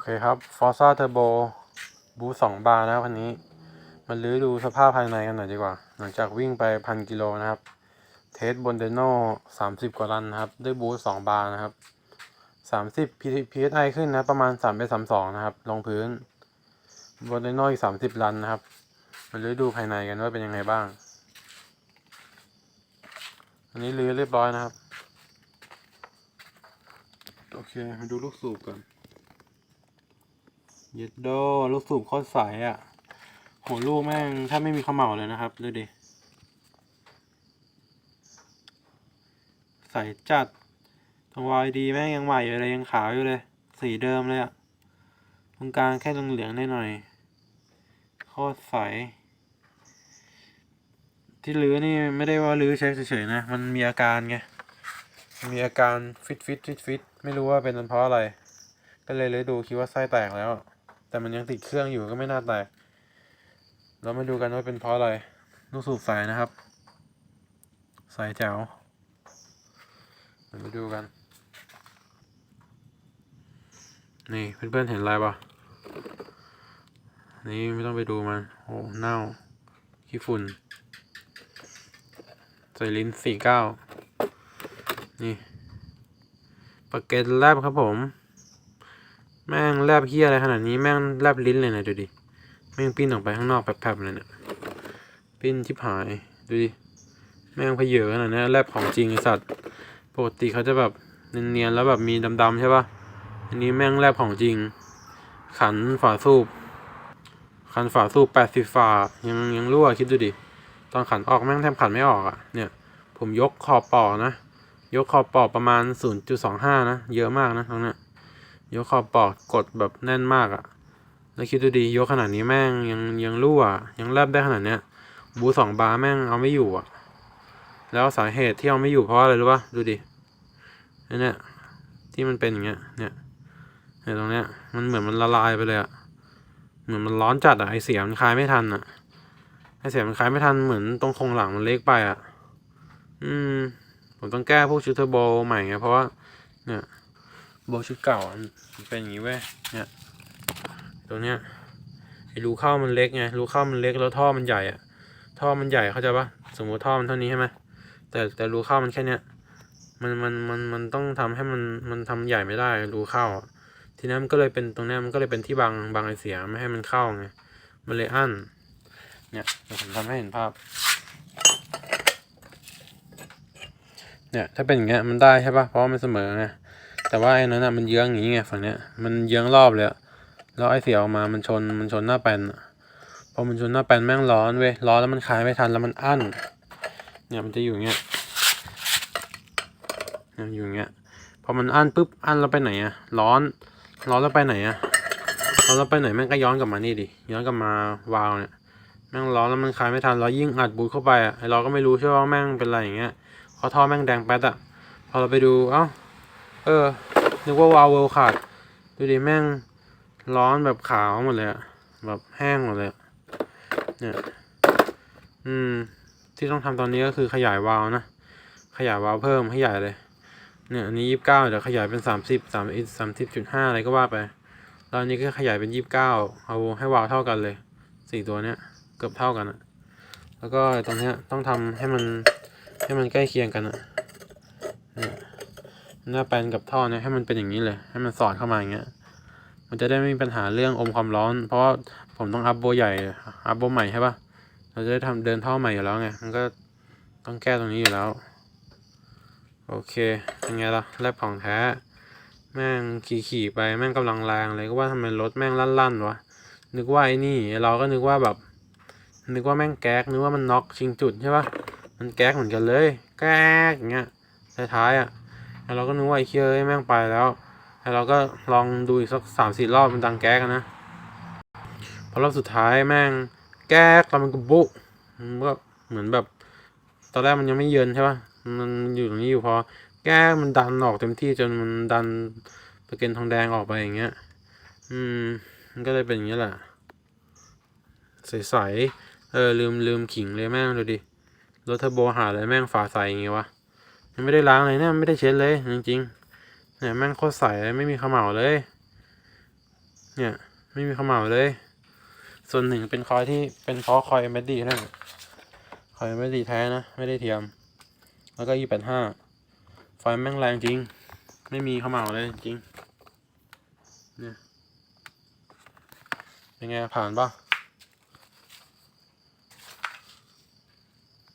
อเคครับ Forza Turbo บูสองบาร์นะครับคันนี้ มาลื้อดูสภาพภายในกันหน่อยดีกว่า หลังจากวิ่งไปพันกิโลนะครับ เทสบนเดโน่สามสิบกว่ารันนะครับ ด้วยบูสองบาร์นะครับสามสิบ psi ขึ้นนะ ประมาณสามไปสามสองนะครับ ลงพื้น บนเดโน่อีกสามสิบรันนะครับ มาลื้อดูภายในกันว่าเป็นยังไงบ้าง อันนี้ลื้อเรียบร้อยนะครับ โอเค มาดูลูกสูบก่อน เย็ดโดลูกสูบโคตรใสอะโหลูกแม่งถ้าไม่มีข้าวเหมาเลยนะครับดูดิใสจัดตรงวายดีแม่งยังใหม่อยู่เลยยังขาวอยู่เลย สีเดิมเลยอะตรงกลางแค่ตรงเหลืองๆหน่อยโคตรใสที่ลื้อนี่ไม่ได้ว่าลื้อใช้เฉยๆนะ มันมีอาการไงมีอาการฟิตฟิตฟิตฟิตไม่รู้ว่าเป็นเพราะอะไร ก็เลยเลยดูคิดว่าไส้แตกแล้ว แต่มันยังติดเครื่องอยู่ก็ไม่น่าแตก เรามาดูกันว่าเป็นเพราะอะไร ลูกสูบใสนะครับใสแจ๋วเดี๋ยวมาดูกัน นี่เพื่อนๆเห็นอะไรปะนี่ไม่ต้องไปดูมัน โอ้เน่า ขี้ฝุ่นใส่ลิ้นสี่เก้านี่ปากเกตแลบครับผม แม่งแลบเฮี้ยอะไรขนาดนี้แม่งแลบลิ้นเลยนะดูดิ แม่งปิ้นออกไปข้างนอกแผลบๆเลยเนี่ยปิ้นชิบหายดูดิ แม่งเพเยอะขนาดนี้แลบของจริงไอสัตว์ปกติเขาจะแบบเนียนๆแล้วแบบมีดำๆใช่ปะอันนี้แม่งแลบของจริง ขันฝาสูบ ขันฝาสูบแปดสิบฝายังยังรั่วคิดดูดิ ตอนขันออกแม่งแทบขันไม่ออกอะ่ะ เนี่ย ผมยกขอบปอนะ ยกขอบปอประมาณ 0.25 นะ เยอะมากนะตรงเนี้ย ยกขอบปอกกดแบบแน่นมากอะ่ะ แล้วคิดดูดียกขนาดนี้แม่งยังยังรั่วยังแลบได้ขนาดเนี้ย บูสองบาร์แม่งเอาไม่อยู่อะ่ะ แล้วสาเหตุที่เอาไม่อยู่เพราะอะไรรู้ป่ะดูดิเนี้ยที่มันเป็นอย่างเงี้ยเนี่ยเนี่ยตรงเนี้ยมันเหมือนมันละลายไปเลยอะ่ะเหมือนมันร้อนจัดอะ่ะไอเสียมันคลายไม่ทันอะไอเสียมันคลายไม่ทันเหมือนตรงโครงหลังมันเล็กไปอะอืม ผมต้องแก้พวกชุดเทอร์โบใหม่ไงเพราะว่าเนี่ย โบชุดเก่ามันเป็นอย่างนี้เว้ยเนี่ยตัวเนี้ยไอ้รูเข้ามันเล็กไงรูเข้ามันเล็กแล้วท่อมันใหญ่อะท่อมันใหญ่เข้าใจปะสมมติท่อมันเท่านี้ใช่ไหมแต่แต่รูเข้ามันแค่เนี้ยมันมันมันมันต้องทำให้มันมันทำใหญ่ไม่ได้รูเข้าทีนั้มันก็เลยเป็นตรงเนี้ยมันก็เลยเป็นที่บังบังไอเสียไม่ให้มันเข้าไงมันเลยอั้นเนี่ยเดี๋ยวผมทำให้เห็นภาพเนี่ยถ้าเป็นอย่างเงี้ยมันได้ใช่ปะเพราะว่ามันเสมอไง แต่ว่าไอ้นั้นอะมันเยื้องอย่างงี้ไงฝั่งเนี้ยมันเยื้องรอบเลยอะแล้วไอ้เสียออกมามันชนมันชนหน้าแปนพอมันชนหน้าแปนแม่งร้อนเว้ยร้อนแล้วมันคลายไม่ทันแล้วมันอั้นเนี่ยมันจะอยู่อย่างเงี้ยเนี่ยอยู่อย่างเงี้ยพอมันอั้นปุ๊บอั้นแล้วไปไหนอะร้อนร้อนแล้วไปไหนอะร้อนแล้วไปไหนแม่งก็ย้อนกลับมานี่ดิย้อนกลับมาวาล์วเนี่ยแม่งร้อนแล้วมันคลายไม่ทันแล้วยิ่งอัดบูทเข้าไปอะไอเราก็ไม่รู้ใช่ว่าแม่งเป็นอะไรอย่างเงี้ยเพราท่อแม่งแดงแป๊ดอะพอเราไปดูเอ้า เออ นึกว่าวาล์วเวลขาด ดูดิแม่งร้อนแบบขาวหมดเลยอะแบบแห้งหมดเลยอะเนี่ย อืม ที่ต้องทำตอนนี้ก็คือขยายวาล์วนะ ขยายวาล์วเพิ่มให้ใหญ่เลย เนี่ยอันนี้ยี่สิบเก้าเดี๋ยวขยายเป็นสามสิบสามสามสิบจุดห้าอะไรก็ว่าไป แล้วอันนี้ก็ขยายเป็นยี่สิบเก้าเอาให้วาล์วเท่ากันเลย สี่ตัวเนี้ยเกือบเท่ากันอะแล้วก็ตรงเนี้ยต้องทำให้มันให้มันใกล้เคียงกันอะเนี่ย หน้าแปลนกับท่อเนี่ยให้มันเป็นอย่างนี้เลย ให้มันสอดเข้ามาอย่างเงี้ย มันจะได้ไม่มีปัญหาเรื่องอมความร้อน เพราะว่าผมต้องอัพโบใหญ่อัพโบใหม่ใช่ปะเราจะได้ทำเดินท่อใหม่อยู่แล้วไง มันก็ต้องแก้ตรงนี้อยู่แล้ว โอเคเป็นไงล่ะแลบของแท้ แม่งขี่ขี่ไปแม่งกำลังแรงเลยก็ว่าทำไมรถแม่งลั่นๆวะ นึกว่าไอ้นี่ เราก็นึกว่าแบบ นึกว่าแม่งแก๊กนึกว่ามันน็อกชิงจุดใช่ปะมันแก๊กเหมือนกันเลย แก๊กอย่างเงี้ยท้ายๆอะ แล้วเราก็นึกว่าไอ้เคียเอ้ยแม่งไปแล้ว แล้วเราก็ลองดูอีกสักสามสี่รอบมันดังแก๊กอะนะ พอรอบสุดท้ายแม่งแก๊กแล้วมันก็บุมันก็เหมือนแบบ ตอนแรกมันยังไม่เยินใช่ปะมันอยู่ตรงนี้อยู่พอ แก๊กมันดันออกเต็มที่จนมันดันตะเกนทองแดงออกไปอย่างเงี้ย อืม มันก็เลยเป็นอย่างเงี้ยแหละ ใสๆ เออลืมลืมขิงเลยแม่งดูดิ รถเทอร์โบหาเลยแม่งฝาใสอย่างเงี้ยวะ ยังไม่ได้ล้างเลยเนี่ยไม่ได้เช็ดเลยจริงๆเนี่ยแม่งโคตรใสไม่มีเขม่าเลย เนี่ยไม่มีขมเหลาเลย ส่วนหนึ่งเป็นคอยที่เป็นเพราะคอยเอ็มดดี้นั่นคอยเอ็มดดี้แท้นะไม่ได้เทียม แล้วก็ยี่แปดห้าไฟแม่งแรงจริง ไม่มีขมเหลาเลยจริงเนี่ยเป็นไงผ่านปะ